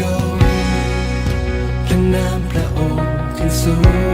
ยกพระน้ำพระองค์ขึ้นสูง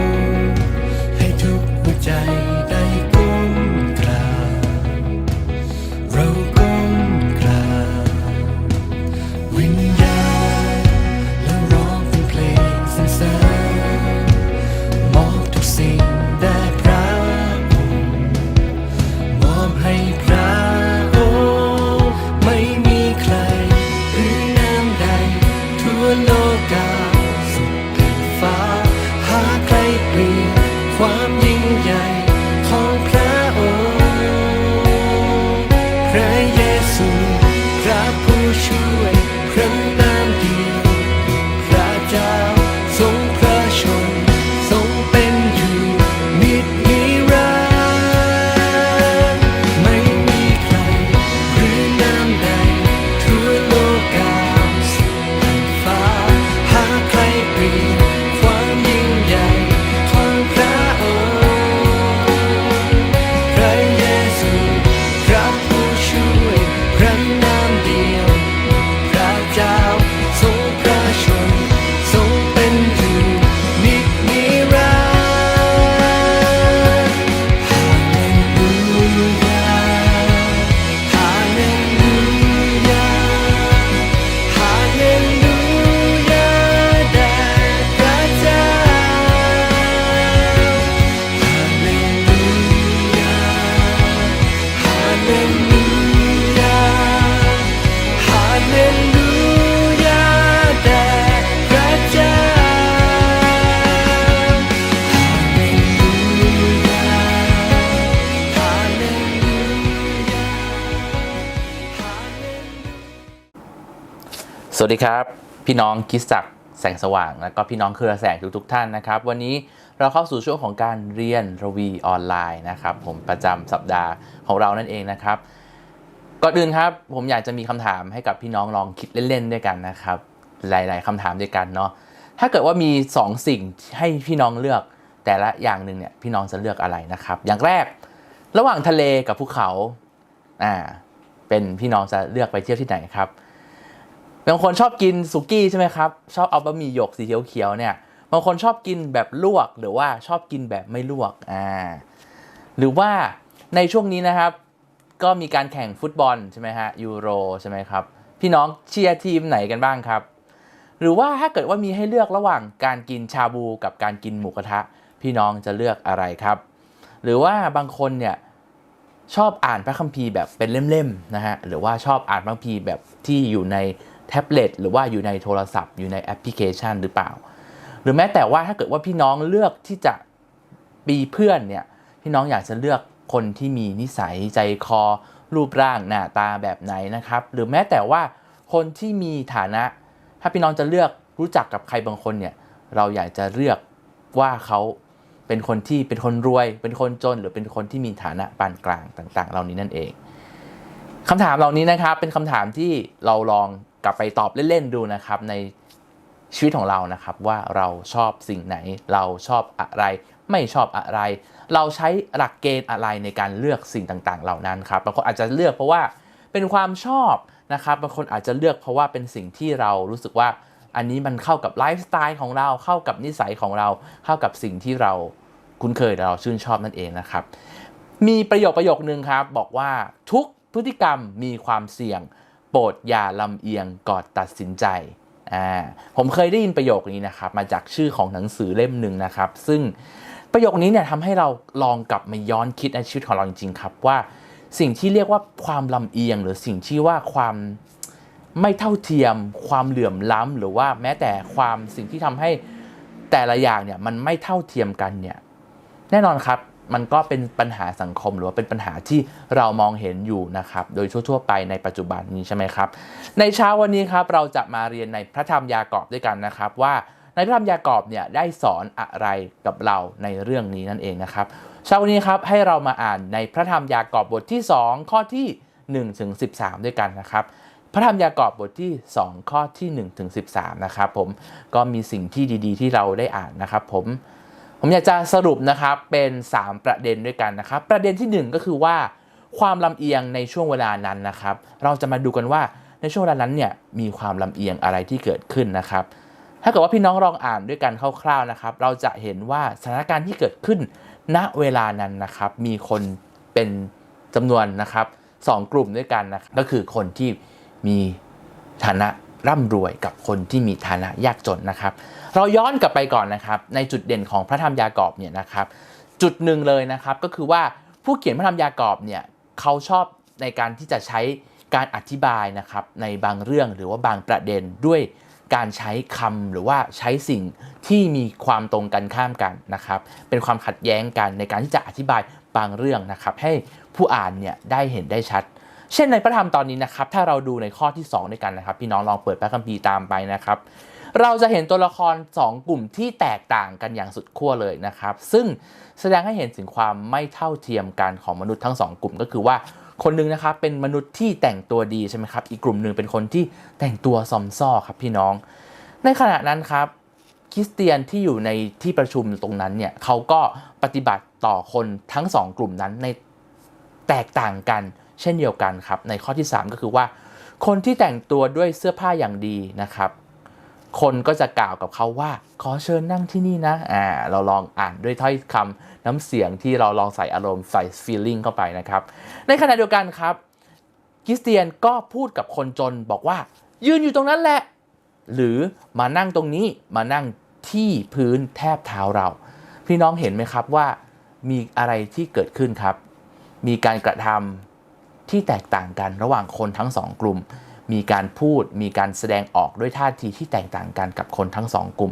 วัสดีครับ พี่น้องคิดจักแสงสว่าง และก็พี่น้องเครือแสงทุกๆท่านนะครับ วันนี้เราเข้าสู่ช่วงของการเรียนระวีออนไลน์นะครับ ผมประจำสัปดาห์ของเรานั่นเองนะครับก่อนอื่นครับผมอยากจะมีคำถามให้กับพี่น้องลองคิดเล่นๆด้วยกันนะครับ หลาย ๆคำถามด้วยกันเนาะถ้าเกิดว่ามี 2 สิ่งให้พี่น้องเลือกแต่ละอย่างหนึ่งเนี่ยพี่น้องจะเลือกอะไรนะครับ อย่างแรกระหว่างทะเลกับภูเขาอ่าเป็นพี่น้องจะเลือกไปเที่ยวที่ไหนครับ บางคนชอบกินสุกี้ใช่ไหมครับ ชอบเอาบะหมี่หยกสีเขียวๆเนี่ยบางคนชอบกินแบบลวกหรือว่าชอบกินแบบไม่ลวกอ่าหรือว่าในช่วงนี้นะครับ ก็มีการแข่งฟุตบอลใช่ไหมฮะยูโรใช่ไหมครับพี่น้องเชียร์ทีมไหนกันบ้างครับ หรือว่าถ้าเกิดว่ามีให้เลือกระหว่างการกินชาบูกับการกินหมูกระทะ พี่น้องจะเลือกอะไรครับ หรือว่าบางคนเนี่ยชอบอ่านพระคัมภีร์แบบเป็นเล่มๆนะฮะหรือว่าชอบอ่านพระคัมภีร์แบบที่อยู่ใน แท็บเล็ตหรือว่าอยู่ในโทรศัพท์อยู่ในแอปพลิเคชันหรือเปล่า หรือแม้แต่ว่าถ้าเกิดว่าพี่น้องเลือกที่จะมีเพื่อนเนี่ยพี่น้องอยากจะเลือกคนที่มีนิสัยใจคอ รูปร่างหน้าตาแบบไหนนะครับ หรือแม้แต่ว่าคนที่มีฐานะ ถ้าพี่น้องจะเลือกรู้จักกับใครบางคนเนี่ยเราอยากจะเลือกว่าเขาเป็นคนที่เป็นคนรวย เป็นคนจน หรือเป็นคนที่มีฐานะปานกลางต่าง ๆ เหล่านี้นั่นเองคำถามเหล่านี้นะครับเป็นคำถามที่เราลอง กลับไปตอบเล่นๆดูนะครับในชีวิตของเรานะครับว่าเราชอบสิ่งไหน เราชอบอะไร ไม่ชอบอะไร เราใช้หลักเกณฑ์อะไรในการเลือกสิ่งต่างๆ เหล่านั้นครับบางคนอาจจะเลือกเพราะว่าเป็นความชอบนะครับบางคนอาจจะเลือกเพราะว่าเป็นสิ่งที่เรารู้สึกว่าอันนี้มันเข้ากับไลฟ์สไตล์ของเราเข้ากับนิสัยของเราเข้ากับสิ่งที่เราคุ้นเคยเราชื่นชอบนั่นเองนะครับ มีประโยคประโยคนึงครับ บอกว่าทุกพฤติกรรมมีความเสี่ยง ปรดอย่าลำเอียงก่อนตัดสินใจอ่าผมเคยได้ยินประโยคนี้นะครับ มาจากชื่อของหนังสือเล่มหนึ่งนะครับ ซึ่งประโยคนี้เนี่ยทำให้เราลองกลับมาย้อนคิดในชีวิตของเราจริงๆครับว่าสิ่งที่เรียกว่าความลำเอียง หรือสิ่งที่ว่าความไม่เท่าเทียม ความเหลื่อมล้ำหรือว่าแม้แต่ความสิ่งที่ทำให้แต่ละอย่างเนี่ยมันไม่เท่าเทียมกันเนี่ยแน่นอนครับ มันก็เป็นปัญหาสังคมหรือว่าเป็นปัญหาที่เรามองเห็นอยู่นะครับ โดยทั่ว ๆ ไปในปัจจุบันนี้ใช่ไหมครับ ในเช้าวันนี้ครับเราจะมาเรียนในพระธรรมยากอบด้วยกันนะครับ ว่าในพระธรรมยากอบเนี่ยได้สอนอะไรกับเราในเรื่องนี้นั่นเองนะครับเช้าวันนี้ครับให้เรามาอ่านในพระธรรมยากอบบทที่ 2 ข้อที่1ถึง13 ด้วยกันนะครับ พระธรรมยากอบบทที่ 2 ข้อที่1ถึง13 นะครับผมก็มีสิ่งที่ดี ๆ ที่เราได้อ่านนะครับผม ผมอยากจะสรุปนะครับเป็น 3 ประเด็นด้วยกันนะครับ ประเด็นที่ 1 ก็คือว่า ความลำเอียงในช่วงเวลานั้นนะครับ เราจะมาดูกันว่าในในช่วงเวลานั้นเนี่ยมีความลำเอียงอะไรที่เกิดขึ้นนะครับ ถ้าเกิดว่าพี่น้องลองอ่านด้วยกันคร่าวๆนะครับ เราจะเห็นว่าสถานการณ์ที่เกิดขึ้น ณเวลานั้นนะครับ มีคนเป็นจำนวนนะครับสองกลุ่มด้วยกันนะครับก็คือคนที่มีฐานะร่ำรวยกับคนที่มีฐานะยากจนนะครับ เราย้อนกลับไปก่อนนะครับ ในจุดเด่นของพระธรรมยากอบเนี่ยนะครับ จุดหนึ่งเลยนะครับก็คือว่าผู้เขียนพระธรรมยากอบเนี่ยเขาชอบในการที่จะใช้การอธิบายนะครับในบางเรื่องหรือว่าบางประเด็นด้วยการใช้คำหรือว่าใช้สิ่งที่มีความตรงกันข้ามกันนะครับ เป็นความขัดแย้งกันในการที่จะอธิบายบางเรื่องนะครับ ให้ผู้อ่านเนี่ยได้เห็นได้ชัด เช่นในพระธรรมตอนนี้นะครับ ถ้าเราดูในข้อที่ 2 ด้วยกันนะครับ พี่น้องลองเปิดพระคัมภีร์ตามไปนะครับ เราจะเห็นตัวละคร 2 กลุ่มที่แตกต่างกันอย่างสุดขั้วเลยนะครับ ซึ่งแสดงให้เห็นถึงความไม่เท่าเทียมกันของมนุษย์ทั้ง 2 กลุ่มก็คือว่าคนหนึงนะครับเป็นมนุษย์ที่แต่งตัวดีใช่ไหมครับ อีกกลุ่มหนึ่งเป็นคนที่แต่งตัวซอมซ่อครับพี่น้อง ในขณะนั้นครับคริสเตียนที่อยู่ในที่ประชุมตรงนั้นเนี่ยเขาก็ปฏิบัติต่อคนทั้งสองกลุ่มนั้นในแตกต่างกันเช่นเดียวกันครับ ในข้อที่ 3 ก็คือว่า คนที่แต่งตัวด้วยเสื้อผ้าอย่างดีนะครับ คนก็จะกล่าวกับเขาว่า ขอเชิญนั่งที่นี่นะอ่าเราลองอ่านด้วยถ้อยคำน้ำเสียงที่เราลองใส่อารมณ์ใส่ feeling เข้าไปนะครับ ในขณะเดียวกันครับคริสเตียนก็พูดกับคนจนบอกว่า ยืนอยู่ตรงนั้นแหละ หรือมานั่งตรงนี้มานั่งที่พื้นแทบเท้าเรา พี่น้องเห็นไหมครับว่ามีอะไรที่เกิดขึ้นครับ มีการกระทำที่แตกต่างกันระหว่างคนทั้งสองกลุ่ม มีการพูดมีการแสดงออกด้วยท่าทีที่แตกต่างกันกับคนทั้งสองกลุ่ม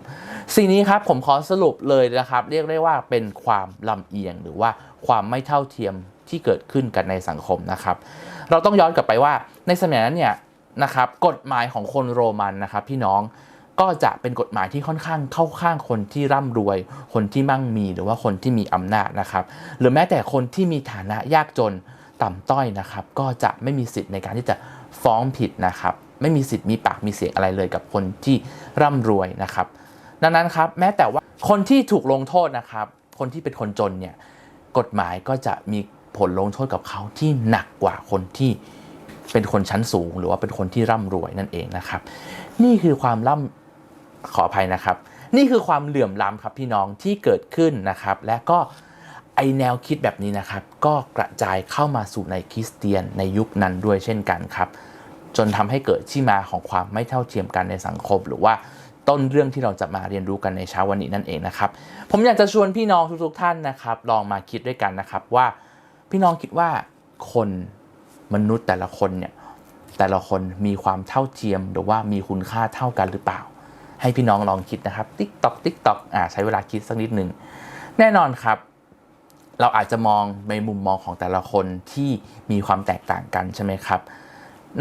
สิ่งนี้ครับผมขอสรุปเลยนะครับ เรียกได้ว่าเป็นความลำเอียงหรือว่าความไม่เท่าเทียมที่เกิดขึ้นกันในสังคมนะครับ เราต้องย้อนกลับไปว่าในสมัยนั้นเนี่ยนะครับกฎหมายของคนโรมันนะครับพี่น้องก็จะเป็นกฎหมายที่ค่อนข้างเข้าข้างคนที่ร่ำรวย คนที่มั่งมีหรือว่าคนที่มีอำนาจนะครับ หรือแม้แต่คนที่มีฐานะยากจนต่ำต้อยนะครับ ก็จะไม่มีสิทธิ์ในการที่จะ ฟ้องผิดนะครับ ไม่มีสิทธิ์มีปากมีเสียงอะไรเลยกับคนที่ร่ำรวยนะครับ ดังนั้นครับแม้แต่ว่าคนที่ถูกลงโทษนะครับ คนที่เป็นคนจนเนี่ยกฎหมายก็จะมีผลลงโทษกับเขาที่หนักกว่าคนที่เป็นคนชั้นสูง หรือว่าเป็นคนที่ร่ำรวยนั่นเองนะครับ นี่คือความร่ำขออภัยนะครับ นี่คือความเหลื่อมล้ำครับพี่น้องที่เกิดขึ้นนะครับ และก็ ไอแนวคิดแบบนี้นะครับ ก็กระจายเข้ามาสู่ในคริสเตียนในยุคนั้นด้วยเช่นกันครับ จนทำให้เกิดที่มาของความไม่เท่าเทียมกันในสังคม หรือว่าต้นเรื่องที่เราจะมาเรียนรู้กันในเช้าวันนี้นั่นเองนะครับ ผมอยากจะชวนพี่น้องทุกๆท่านนะครับ ลองมาคิดด้วยกันนะครับว่าพี่น้องคิดว่าคนมนุษย์แต่ละคนเนี่ยแต่ละคนมีความเท่าเทียมหรือว่ามีคุณค่าเท่ากันหรือเปล่า ให้พี่น้องลองคิดนะครับติ๊กตอกติ๊กตอกอ่าใช้เวลาคิดสักนิดหนึ่งแน่นอนครับ เราอาจจะมองในมุมมองของแต่ละคนที่มีความแตกต่างกันใช่ไหมครับ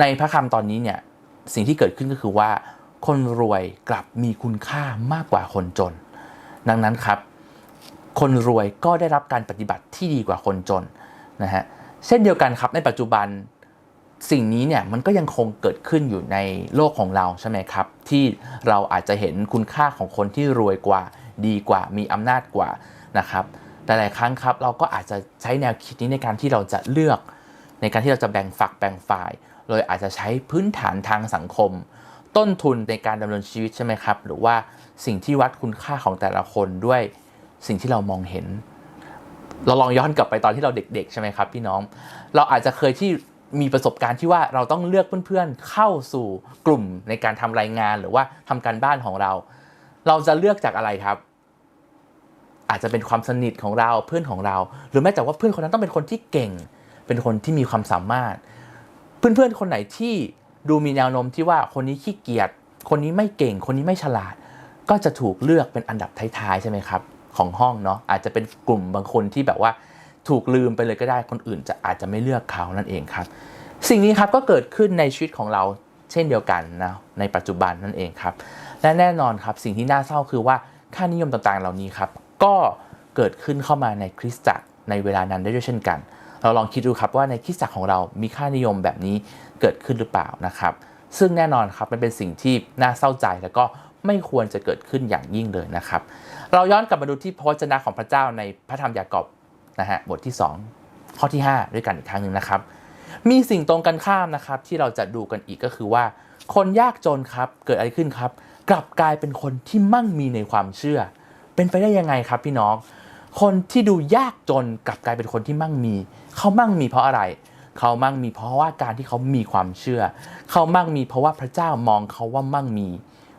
ในพระคำตอนนี้เนี่ยสิ่งที่เกิดขึ้นก็คือว่า คนรวยกลับมีคุณค่ามากกว่าคนจน ดังนั้นครับ คนรวยก็ได้รับการปฏิบัติที่ดีกว่าคนจนนะฮะเช่นเดียวกันครับในปัจจุบันสิ่งนี้เนี่ยมันก็ยังคงเกิดขึ้นอยู่ในโลกของเราใช่ไหมครับ ที่เราอาจจะเห็นคุณค่าของคนที่รวยกว่าดีกว่ามีอำนาจกว่านะครับ แต่หลายครั้งครับเราก็อาจจะใช้แนวคิดนี้ในการที่เราจะเลือก ในการที่เราจะแบ่งฝักแบ่งฝ่ายเลยอาจจะใช้พื้นฐานทางสังคม ต้นทุนในการดำเนินชีวิตใช่ไหมครับ หรือว่าสิ่งที่วัดคุณค่าของแต่ละคนด้วยสิ่งที่เรามองเห็น เราลองย้อนกลับไปตอนที่เราเด็กๆ ใช่ไหมครับพี่น้อง เราอาจจะเคยที่มีประสบการณ์ที่ว่าเราต้องเลือกเพื่อนๆ เข้าสู่กลุ่มในการทำรายงานหรือว่าทำการบ้านของเรา เราจะเลือกจากอะไรครับ อาจจะเป็นความสนิทของเราเพื่อนของเรา หรือแม้แต่ว่าเพื่อนคนนั้นต้องเป็นคนที่เก่ง เป็นคนที่มีความสามารถ เพื่อนๆคนไหนที่ดูมีแนวโน้มที่ว่าคนนี้ขี้เกียจคนนี้ไม่เก่ง คนนี้ไม่ฉลาด ก็จะถูกเลือกเป็นอันดับท้ายๆใช่ไหมครับของห้องเนาะอาจจะเป็นกลุ่มบางคนที่แบบว่าถูกลืมไปเลยก็ได้คนอื่นจะอาจจะไม่เลือกเขานั่นเองครับ สิ่งนี้ครับก็เกิดขึ้นในชีวิตของเราเช่นเดียวกันนะในปัจจุบันนั่นเองครับและแน่นอนครับสิ่งที่น่าเศร้าคือว่าค่านิยมต่างๆ เหล่านี้ครับ ก็เกิดขึ้นเข้ามาในคริสตจักรในเวลานั้นได้ด้วยเช่นกัน เราลองคิดดูครับว่าในคริสตจักรของเรามีค่านิยมแบบนี้เกิดขึ้นหรือเปล่านะครับ ซึ่งแน่นอนครับมันเป็นสิ่งที่น่าเศร้าใจแล้วก็ไม่ควรจะเกิดขึ้นอย่างยิ่งเลยนะครับ เราย้อนกลับมาดูที่พระวจนะของพระเจ้าในพระธรรมยากอบนะฮะบทที่ 2 ข้อที่ 5 ด้วยกันอีกครั้งหนึ่งนะครับ มีสิ่งตรงกันข้ามนะครับ ที่เราจะดูกันอีกก็คือว่า คนยากจนครับเกิดอะไรขึ้นครับ กลับกลายเป็นคนที่มั่งมีในความเชื่อ เป็นไปได้ยังไงครับพี่น้อง คนที่ดูยากจนกลับกลายเป็นคนที่มั่งมี เขามั่งมีเพราะอะไร เขามั่งมีเพราะว่าการที่เขามีความเชื่อ เขามั่งมีเพราะว่าพระเจ้ามองเขาว่ามั่งมี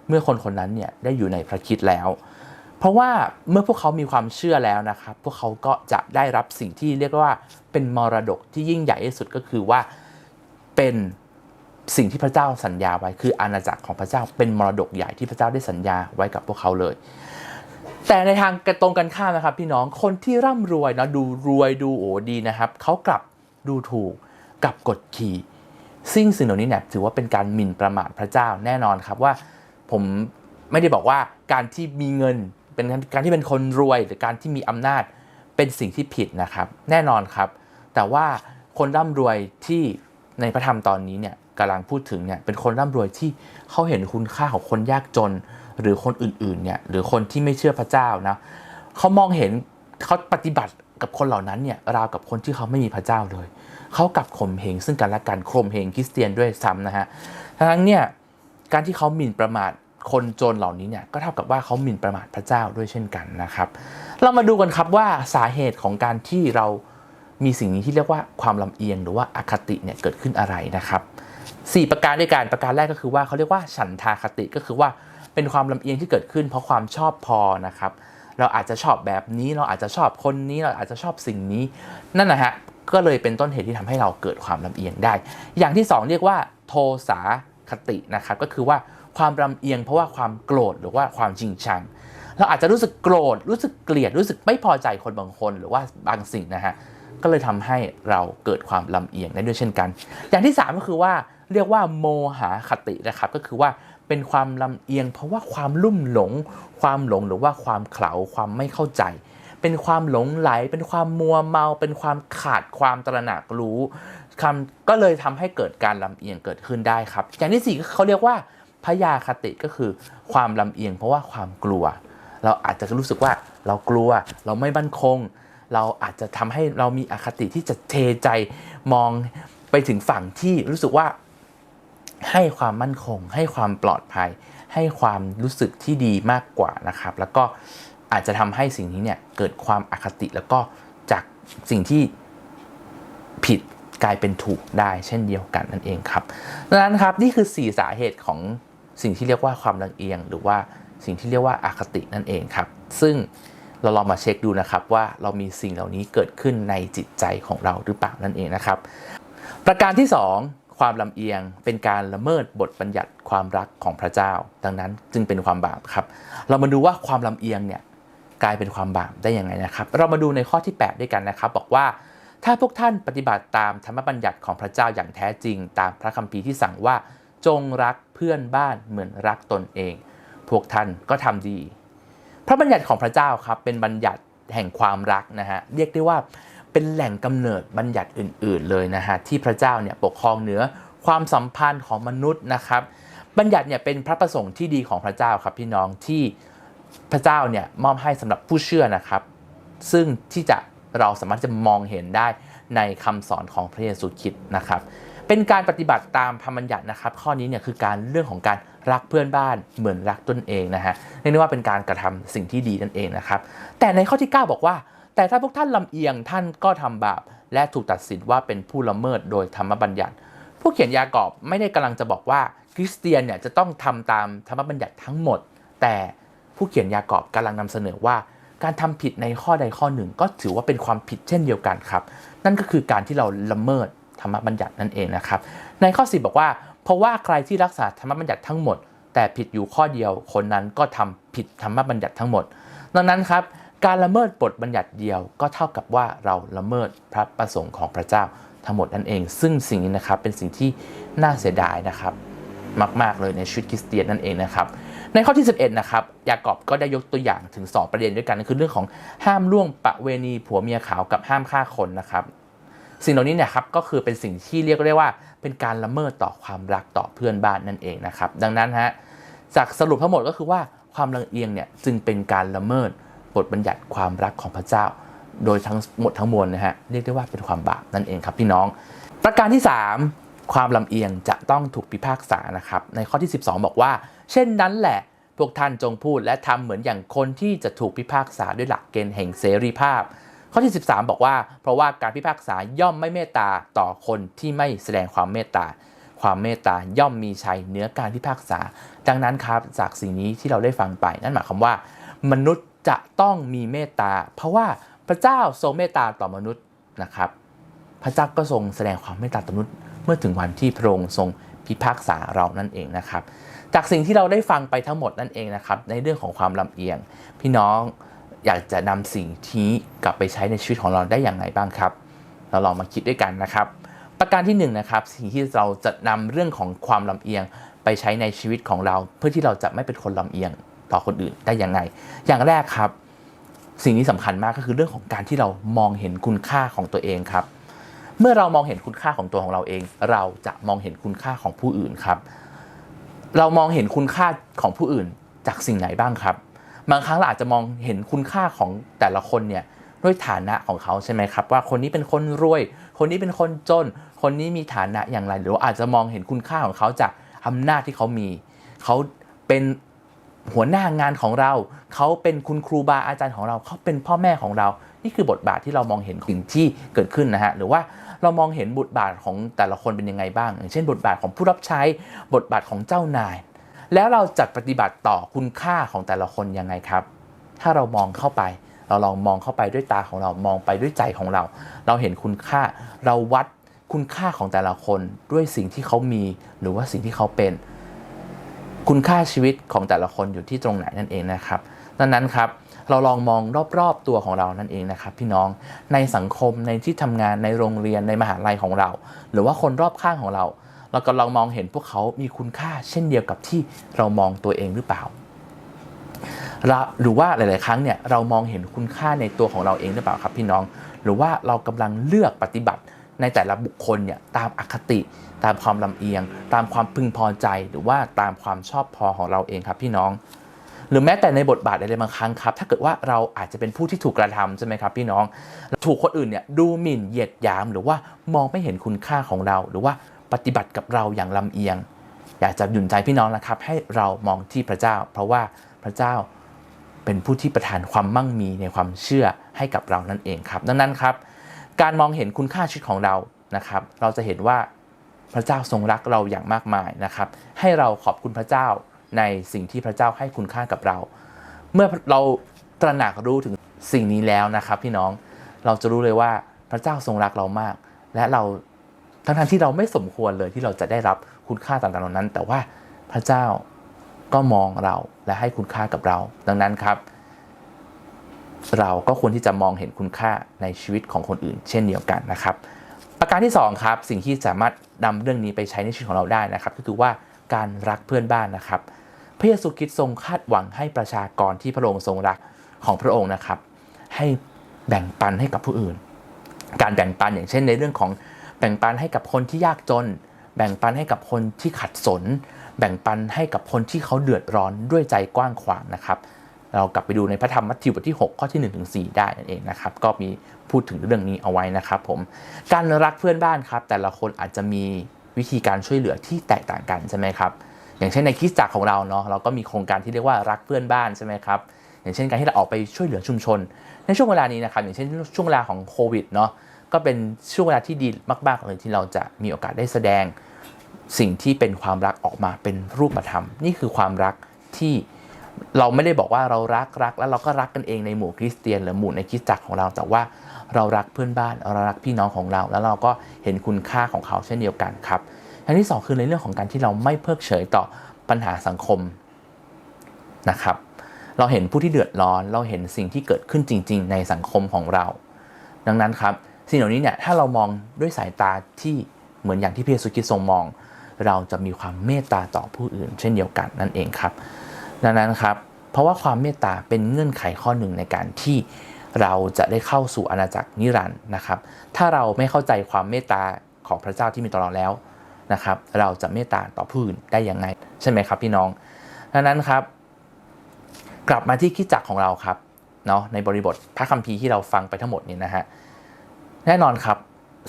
เมื่อคนคนนั้นเนี่ยได้อยู่ในพระคิดแล้ว เพราะว่าเมื่อพวกเขามีความเชื่อแล้วนะครับ พวกเขาก็จะได้รับสิ่งที่เรียกว่าเป็นมรดกที่ยิ่งใหญ่ที่สุดก็คือว่าเป็นสิ่งที่พระเจ้าสัญญาไว้คืออาณาจักรของพระเจ้าเป็นมรดกใหญ่ที่พระเจ้าได้สัญญาไว้กับพวกเขาเลย แต่ในทางกระตรงกันข้ามนะครับพี่น้องคนที่ร่ำรวยเนาะดูรวยดูโอ้ดีนะครับเขากลับดูถูกกลับกดขี่ซึ่งสิ่งเหล่านี้เนี่ยถือว่าเป็นการหมิ่นประมาทพระเจ้าแน่นอนครับว่าผมไม่ได้บอกว่าการที่มีเงินเป็นการที่เป็นคนรวย หรือการที่มีอำนาจเป็นสิ่งที่ผิดนะครับ แน่นอนครับ แต่ว่าคนร่ำรวยที่ในพระธรรมตอนนี้เนี่ยกำลังพูดถึงเนี่ยเป็นคนร่ำรวยที่เขาเห็นคุณค่าของคนยากจน หรือคนอื่นๆเนี่ยหรือคนที่ไม่เชื่อพระเจ้านะเขามองเห็นเขาปฏิบัติกับคนเหล่านั้นเนี่ยราวกับคนที่เขาไม่มีพระเจ้าเลยเขากลับข่มเหงซึ่งกันและกันข่มเหงคริสเตียนด้วยซ้ำนะฮะทั้งเนี่ยการที่เขาหมิ่นประมาทคนจนเหล่านี้เนี่ยก็เท่ากับว่าเขาหมิ่นประมาทพระเจ้าด้วยเช่นกันนะครับ เรามาดูกันครับว่าสาเหตุของการที่เรามีสิ่งนี้ที่เรียกว่าความลำเอียงหรือว่าอคติเนี่ยเกิดขึ้นอะไรนะครับสี่ประการด้วยกันประการแรกก็คือว่าเขาเรียกว่าฉันทาคติก็คือว่า เป็นความลำเอียงที่เกิดขึ้น เพราะความชอบพอนะครับ เราอาจจะชอบแบบนี้ เราอาจจะชอบคนนี้ เราอาจจะชอบสิ่งนี้ นั่นนะฮะ ก็เลยเป็นต้นเหตุที่ทำให้เราเกิดความลำเอียงได้ อย่างที่สองเรียกว่า โทสาคตินะครับ ก็คือว่าความลำเอียงเพราะว่าความโกรธหรือว่าความจริงชัง เราอาจจะรู้สึกโกรธ รู้สึกเกลียด รู้สึกไม่พอใจคนบางคน หรือว่าบางสิ่งนะฮะ ก็เลยทำให้เราเกิดความลำเอียงได้ด้วยเช่นกัน อย่างที่ 3 ก็คือว่าเรียกว่าโมหะคตินะครับ ก็คือว่า เป็นความลำเอียง เพราะว่าความลุ่มหลง ความหลงหรือว่าความเขลาความไม่เข้าใจ เป็นความหลงไหล เป็นความมัวเมา เป็นความขาดความตระหนักรู้คำก็เลยทำให้เกิดการลำเอียงเกิดขึ้นได้ครับ อย่างที่สี่เขาเรียกว่าพยาคติก็คือความลำเอียง เพราะว่าความกลัว เราอาจจะรู้สึกว่าเรากลัว เราไม่มั่นคง เราอาจจะทำให้เรามีอคติที่จะเทใจมองไปถึงฝั่งที่รู้สึกว่า ให้ความมั่นคง ให้ความปลอดภัย ให้ความรู้สึกที่ดีมากกว่านะครับ แล้วก็อาจจะทำให้สิ่งนี้เนี่ยเกิดความอคติแล้วก็จากสิ่งที่ผิดกลายเป็นถูกได้เช่นเดียวกันนั่นเองครับดังนั้นครับนี่คือ 4 สาเหตุของสิ่งที่เรียกว่าความลำเอียง หรือว่าสิ่งที่เรียกว่าอาคตินั่นเองครับ ซึ่งเราลองมาเช็คดูนะครับว่าเรามีสิ่งเหล่านี้เกิดขึ้นในจิตใจของเราหรือเปล่านั่นเองนะครับ ประการที่ 2 ความลำเอียงเป็นการละเมิดบทบัญญัติความรักของพระเจ้า ดังนั้นจึงเป็นความบาปครับ เรามาดูว่าความลำเอียงเนี่ยกลายเป็นความบาปได้ยังไงนะครับ เรามาดูในข้อที่ 8 ด้วยกันนะครับ บอกว่าถ้าพวกท่านปฏิบัติตามธรรมบัญญัติของพระเจ้าอย่างแท้จริง ตามพระคัมภีร์ที่สั่งว่าจงรักเพื่อนบ้านเหมือนรักตนเอง พวกท่านก็ทำดี พระบัญญัติของพระเจ้าครับเป็นบัญญัติแห่งความรักนะฮะเรียกได้ว่า เป็นแหล่งกำเนิดบัญญัติอื่น ๆ เลยนะฮะที่พระเจ้าเนี่ยปกครองเหนือความสัมพันธ์ของมนุษย์นะครับ บัญญัติเนี่ยเป็นพระประสงค์ที่ดีของพระเจ้าครับพี่น้องที่พระเจ้าเนี่ยมอบให้สำหรับผู้เชื่อนะครับ ซึ่งที่จะเราสามารถจะมองเห็นได้ในคำสอนของพระเยซูคริสต์นะครับ เป็นการปฏิบัติตามพระบัญญัตินะครับ ข้อนี้เนี่ยคือการเรื่องของการรักเพื่อนบ้านเหมือนรักตนเองนะฮะเรียกได้ว่าเป็นการกระทำสิ่งที่ดีนั่นเองนะครับ แต่ในข้อที่ 9 บอกว่า แต่ถ้าพวกท่านลำเอียงท่านก็ทำบาป และถูกตัดสินว่าเป็นผู้ละเมิดโดยธรรมบัญญัติ ผู้เขียนยากอบไม่ได้กำลังจะบอกว่าคริสเตียนเนี่ยจะต้องทำตามธรรมบัญญัติทั้งหมด แต่ผู้เขียนยากอบกำลังนำเสนอว่า การทำผิดในข้อใดข้อหนึ่ง ก็ถือว่าเป็นความผิดเช่นเดียวกันครับ นั่นก็คือการที่เราละเมิดธรรมบัญญัตินั่นเองนะครับ ในข้อ10บอกว่า เพราะว่าใครที่รักษาธรรมบัญญัติทั้งหมด แต่ผิดอยู่ข้อเดียวคนนั้นก็ทำผิดธรรมบัญญัติทั้งหมด ดังนั้นครับ การละเมิดบทบัญญัติเดียวก็เท่ากับว่าเราละเมิดพระประสงค์ของพระเจ้าทั้งหมดนั่นเอง ซึ่งสิ่งนี้นะครับเป็นสิ่งที่น่าเสียดายนะครับ มากๆเลยในชีวิตคริสเตียนนั่นเองนะครับ ในข้อที่ 11 นะครับ ยากอบก็ได้ยกตัวอย่างถึง 2 ประเด็นด้วยกันก็คือเรื่องของห้ามล่วงประเวณีผัวเมียขาวกับห้ามฆ่าคนนะครับ สิ่งเหล่านี้เนี่ยครับก็คือเป็นสิ่งที่เรียกได้ว่า เป็นการละเมิดต่อความรักต่อเพื่อนบ้านนั่นเองนะครับ ดังนั้นฮะจากสรุปทั้งหมดก็คือว่าความลำเอียงเนี่ยจึงเป็นการละเมิด บทบัญญัติความรักของพระเจ้า โดยทั้งหมดทั้งมวลนะฮะเรียกได้ว่าเป็นความบาปนั่นเองครับพี่น้อง ประการที่ 3 ความลำเอียงจะต้องถูกพิพากษานะครับในข้อที่ 12 บอกว่า เช่นนั้นแหละพวกท่านจงพูดและทำเหมือนอย่างคนที่จะถูกพิพากษาด้วยหลักเกณฑ์แห่งเสรีภาพ ข้อที่ 13 บอกว่า เพราะว่าการพิพากษาย่อมไม่เมตตาต่อคนที่ไม่แสดงความเมตตา ความเมตตาย่อมมีชัยเหนือการพิพากษา ดังนั้นครับจากสิ่งนี้ที่เราได้ฟังไป นั่นหมายความว่า มนุษย์จะต้องมีเมตตา เพราะว่าพระเจ้าทรงเมตตาต่อมนุษย์นะครับ พระเจ้าก็ทรงแสดงความเมตตาต่อมนุษย์เมื่อถึงวันที่พระองค์ทรงพิพากษาเรานั่นเองนะครับ จากสิ่งที่เราได้ฟังไปทั้งหมดนั่นเองนะครับ ในเรื่องของความลำเอียง พี่น้องอยากจะนำสิ่งที่กลับไปใช้ในชีวิตของเราได้อย่างไรบ้างครับ เราลองมาคิดด้วยกันนะครับ ประการที่1นงนะครับสิ่งที่เราจะนำเรื่องของความลำเอียงไปใช้ในชีวิตของเรา เพื่อที่เราจะไม่เป็นคนลำเอียง ต่อคนอื่นได้ยังไง อย่างแรกครับ สิ่งนี้สำคัญมากก็คือเรื่องของการที่เรามองเห็นคุณค่าของตัวเองครับ เมื่อเรามองเห็นคุณค่าของตัวของเราเอง เราจะมองเห็นคุณค่าของผู้อื่นครับ เรามองเห็นคุณค่าของผู้อื่นจากสิ่งไหนบ้างครับ บางครั้งเราอาจจะมองเห็นคุณค่าของแต่ละคนเนี่ยด้วยฐานะของเขาใช่ไหมครับ ว่าคนนี้เป็นคนรวย คนนี้เป็นคนจน คนนี้มีฐานะอย่างไร หรือว่าอาจจะมองเห็นคุณค่าของเขาจากอำนาจที่เขามี เขาเป็น หัวหน้างานของเรา เขาเป็นคุณครูบาอาจารย์ของเรา เขาเป็นพ่อแม่ของเรา นี่คือบทบาทที่เรามองเห็นสิ่งที่เกิดขึ้นนะฮะ หรือว่าเรามองเห็นบทบาทของแต่ละคนเป็นยังไงบ้าง อย่างเช่น บทบาทของผู้รับใช้ บทบาทของเจ้านาย แล้วเราจัดปฏิบัติต่อคุณค่าของแต่ละคนยังไงครับ ถ้าเรามองเข้าไป เราลองมองเข้าไปด้วยตาของเรา มองไปด้วยใจของเรา เราเห็นคุณค่า เราวัดคุณค่าของแต่ละคนด้วยสิ่งที่เขามี หรือว่าสิ่งที่เขาเป็น คุณค่าชีวิตของแต่ละคนอยู่ที่ตรงไหนนั่นเองนะครับดังนั้นครับเราลองมองรอบๆตัวของเรานั่นเองนะครับ พี่น้องในสังคมในที่ทำงานในโรงเรียนในมหาลัยของเรา หรือว่าคนรอบข้างของเราเราก็ลองมองเห็นพวกเขามีคุณค่าเช่นเดียวกับที่เรามองตัวเองหรือเปล่าเราหรือว่าหลาย ๆ ครั้งเนี่ยเรามองเห็นคุณค่าในตัวของเราเองหรือเปล่าครับพี่น้อง หรือว่าเรากำลังเลือกปฏิบัติ ในแต่ละบุคคลเนี่ยตามอคติ ตามความลำเอียง ตามความพึงพอใจหรือว่าตามความชอบพอของเราเองครับพี่น้อง หรือแม้แต่ในบทบาทอะไรบางครั้งครับ ถ้าเกิดว่าเราอาจจะเป็นผู้ที่ถูกกระทำใช่ไหมครับพี่น้อง ถูกคนอื่นเนี่ยดูหมิ่นเหยียดหยามหรือว่ามองไม่เห็นคุณค่าของเรา หรือว่าปฏิบัติกับเราอย่างลำเอียง อยากจะหยุนใจพี่น้องนะครับ ให้เรามองที่พระเจ้า เพราะว่าพระเจ้าเป็นผู้ที่ประทานความมั่งมีในความเชื่อให้กับเรานั่นเองครับ ดังนั้นครับ การมองเห็นคุณค่าชีวิตของเรานะครับ เราจะเห็นว่าพระเจ้าทรงรักเราอย่างมากมายนะครับ ให้เราขอบคุณพระเจ้าในสิ่งที่พระเจ้าให้คุณค่ากับเรา เมื่อเราตระหนักรู้ถึงสิ่งนี้แล้วนะครับ พี่น้องเราจะรู้เลยว่าพระเจ้าทรงรักเรามาก และเราทั้งๆที่เราไม่สมควรเลยที่เราจะได้รับคุณค่าต่างๆเหล่านั้น แต่ว่าพระเจ้าก็มองเราและให้คุณค่ากับเรา ดังนั้นครับ เราก็ควรที่จะมองเห็นคุณค่าในชีวิตของคนอื่น เช่นเดียวกันนะครับ ประการที่ 2 ครับ สิ่งที่สามารถนำเรื่องนี้ไปใช้ในชีวิตของเราได้นะครับ ก็คือว่าการรักเพื่อนบ้านนะครับ พระเยซูคริสต์ทรงคาดหวังให้ประชากรที่พระองค์ทรงรักของพระองค์นะครับ ให้แบ่งปันให้กับผู้อื่น การแบ่งปันอย่างเช่นในเรื่องของแบ่งปันให้กับคนที่ยากจน แบ่งปันให้กับคนที่ขัดสน แบ่งปันให้กับคนที่เขาเดือดร้อนด้วยใจกว้างขวางนะครับ เรากลับไปดูในพระธรรมมัทธิวบทที่ 6 ข้อที่1ถึง4ได้นั่นเองนะครับ ก็มีพูดถึงเรื่องนี้เอาไว้นะครับผมการรักเพื่อนบ้านครับ แต่ละคนอาจจะมีวิธีการช่วยเหลือที่แตกต่างกันใช่ไหมครับอย่างเช่นในคริสตจักรของเราเนาะเราก็มีโครงการที่เรียกว่ารักเพื่อนบ้านใช่ไหมครับอย่างเช่นการที่เราออกไปช่วยเหลือชุมชน ในช่วงเวลานี้นะครับอย่างเช่นช่วงเวลาของโควิดเนาะก็เป็นช่วงเวลาที่ดีมากๆเลยที่เราจะมีโอกาสได้แสดงสิ่งที่เป็นความรักออกมาเป็นรูปธรรม นี่คือความรักที่ เราไม่ได้บอกว่าเรารักรัก แล้วเราก็รักกันเองในหมู่คริสเตียนหรือหมู่ในคริสตจักรของเราแต่ว่าเรารักเพื่อนบ้านเรารักพี่น้องของเรา แล้วเราก็เห็นคุณค่าของเขาเช่นเดียวกันครับอันที่สองคือในเรื่องของการที่เราไม่เพิกเฉยต่อปัญหาสังคมนะครับ เราเห็นผู้ที่เดือดร้อน เราเห็นสิ่งที่เกิดขึ้นจริง ๆ ในสังคมของเรา ดังนั้นครับสิ่งเหล่านี้เนี่ยถ้าเรามองด้วยสายตาที่เหมือนอย่างที่พระเยซูคริสต์ทรงมอง เราจะมีความเมตตาต่อผู้อื่น เช่นเดียวกันนั่นเองครับ ดังนั้นครับ เพราะว่าความเมตตาเป็นเงื่อนไขข้อหนึ่งในการที่เราจะได้เข้าสู่อาณาจักรนิรันดร์นะครับ ถ้าเราไม่เข้าใจความเมตตาของพระเจ้าที่มีต่อเราแล้วนะครับ เราจะเมตตาต่อผู้อื่นได้ยังไง ใช่ไหมครับพี่น้องดังนั้นครับ กลับมาที่คิดจักของเราครับเนาะในบริบทพระคัมภีร์ที่เราฟังไปทั้งหมดนี้นะฮะแน่นอนครับ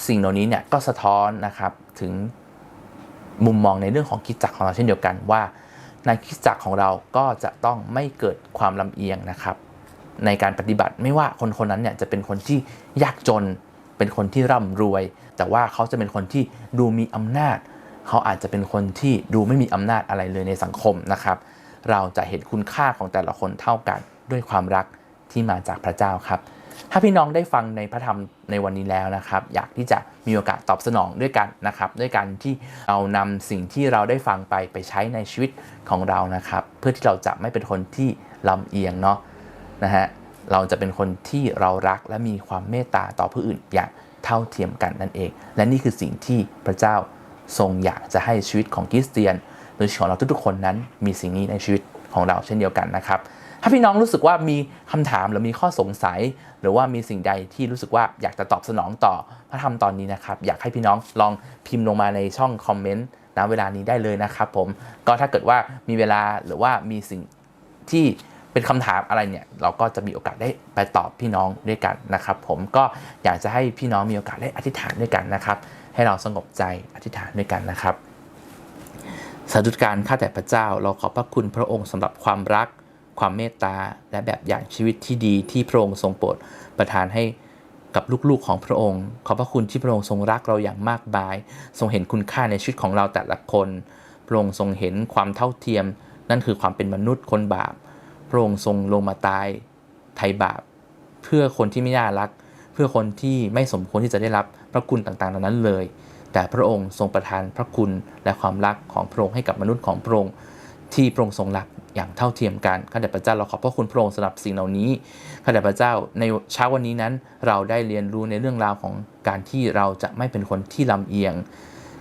สิ่งเหล่านี้เนี่ยก็สะท้อนนะครับถึงมุมมองในเรื่องของคิดจักของเราเช่นเดียวกันว่า ในคริดจักรของเราก็จะต้องไม่เกิดความลำเอียงนะครับ ในการปฏิบัติไม่ว่าคนคนนั้นเนี่ยจะเป็นคนที่ยากจน เป็นคนที่ร่ำรวย แต่ว่าเขาจะเป็นคนที่ดูมีอำนาจ เขาอาจจะเป็นคนที่ดูไม่มีอำนาจอะไรเลยในสังคมนะครับ เราจะเห็นคุณค่าของแต่ละคนเท่ากันด้วยความรักที่มาจากพระเจ้าครับ ถ้าพี่น้องได้ฟังในพระธรรมในวันนี้แล้วนะครับ อยากที่จะมีโอกาสตอบสนองด้วยกันนะครับ ด้วยการที่เรานำสิ่งที่เราได้ฟังไปไปใช้ในชีวิตของเรานะครับ เพื่อที่เราจะไม่เป็นคนที่ลำเอียงเนาะนะฮะเราจะเป็นคนที่เรารักและมีความเมตตาต่อผู้อื่นอย่างเท่าเทียมกันนั่นเอง และนี่คือสิ่งที่พระเจ้าทรงอยากจะให้ชีวิตของคริสเตียนโดยเฉพาะเราทุกๆคนนั้น มีสิ่งนี้ในชีวิตของเราเช่นเดียวกันนะครับ ถ้าพี่น้องรู้สึกว่ามีคำถามหรือมีข้อสงสัย หรือว่ามีสิ่งใดที่รู้สึกว่าอยากจะตอบสนองต่อพระธรรมตอนนี้นะครับ อยากให้พี่น้องลองพิมพ์ลงมาในช่องคอมเมนต์ณเวลานี้ได้เลยนะครับผมก็ถ้าเกิดว่ามีเวลาหรือว่ามีสิ่งที่เป็นคำถามอะไรเนี่ยเราก็จะมีโอกาสได้ไปตอบพี่น้องด้วยกันนะครับ ผมก็อยากจะให้พี่น้องมีโอกาสได้อธิษฐานด้วยกันนะครับ ให้เราสงบใจอธิษฐานด้วยกันนะครับสาธุการข้าแต่พระเจ้า เราขอบพระคุณพระองค์สำหรับความรัก ความเมตตา และแบบอย่างชีวิตที่ดีที่พระองค์ทรงโปรดประทานให้กับลูกๆของพระองค์ ขอบพระคุณที่พระองค์ทรงรักเราอย่างมากมาย ทรงเห็นคุณค่าในชีวิตของเราแต่ละคน พระองค์ทรงเห็นความเท่าเทียม นั่นคือความเป็นมนุษย์คนบาป พระองค์ทรงลงมาตายไถ่บาป เพื่อคนที่ไม่น่ารัก เพื่อคนที่ไม่สมควรที่จะได้รับพระคุณต่างๆเหล่านั้นเลย แต่พระองค์ทรงประทานพระคุณและความรักของพระองค์ให้กับมนุษย์ของพระองค์ที่พระองค์ทรงรัก อย่างเท่าเทียมกันข้าแต่พระเจ้าเราขอบพระคุณพระองค์สำหรับสิ่งเหล่านี้ข้าแต่พระเจ้าในเช้าวันนี้นั้น เราได้เรียนรู้ในเรื่องราวของการที่เราจะไม่เป็นคนที่ลำเอียง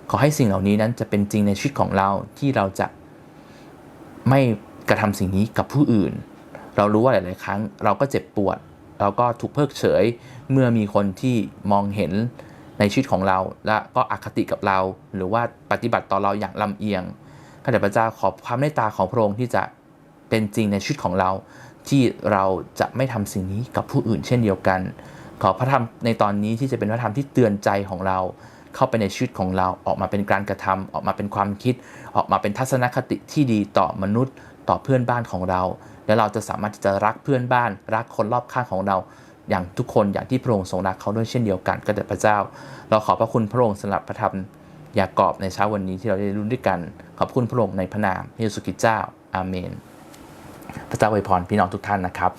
ขอให้สิ่งเหล่านี้นั้นจะเป็นจริงในชีวิตของเราที่เราจะไม่กระทำสิ่งนี้กับผู้อื่น เรารู้ว่าหลาย ๆ ครั้งเราก็เจ็บปวด เราก็ถูกเพิกเฉย เมื่อมีคนที่มองเห็นในชีวิตของเรา และก็อคติกับเรา หรือว่าปฏิบัติต่อเราอย่างลำเอียงข้าแต่พระเจ้าขอความเมตตาของพระองค์ที่จะ เป็นจริงในชีวิตของเรา ที่เราจะไม่ทำสิ่งนี้กับผู้อื่นเช่นเดียวกัน ขอพระธรรมในตอนนี้ที่จะเป็นพระธรรมที่เตือนใจของเรา เข้าไปในชีวิตของเราออกมาเป็นการกระทำออกมาเป็นความคิด ออกมาเป็นทัศนคติที่ดีต่อมนุษย์ต่อเพื่อนบ้านของเรา และเราจะสามารถที่จะรักเพื่อนบ้าน รักคนรอบข้างของเรา อย่างทุกคนอย่างที่พระองค์ทรงรักเขาด้วยเช่นเดียวกันก็เดพระเจ้า เราขอพระคุณพระองค์สำหรับพระธรรมยากอบในเช้าวันนี้ที่เราได้รู้ด้วยกัน ขอบคุณพระองค์ในพระนามพระเยซูคริสต์เจ้า อาเมน พระเจ้าอวยพรพี่น้องทุกท่านนะครับ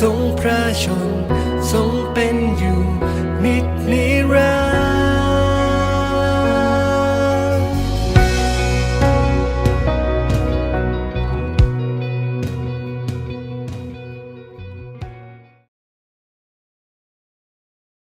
ทรงพระชน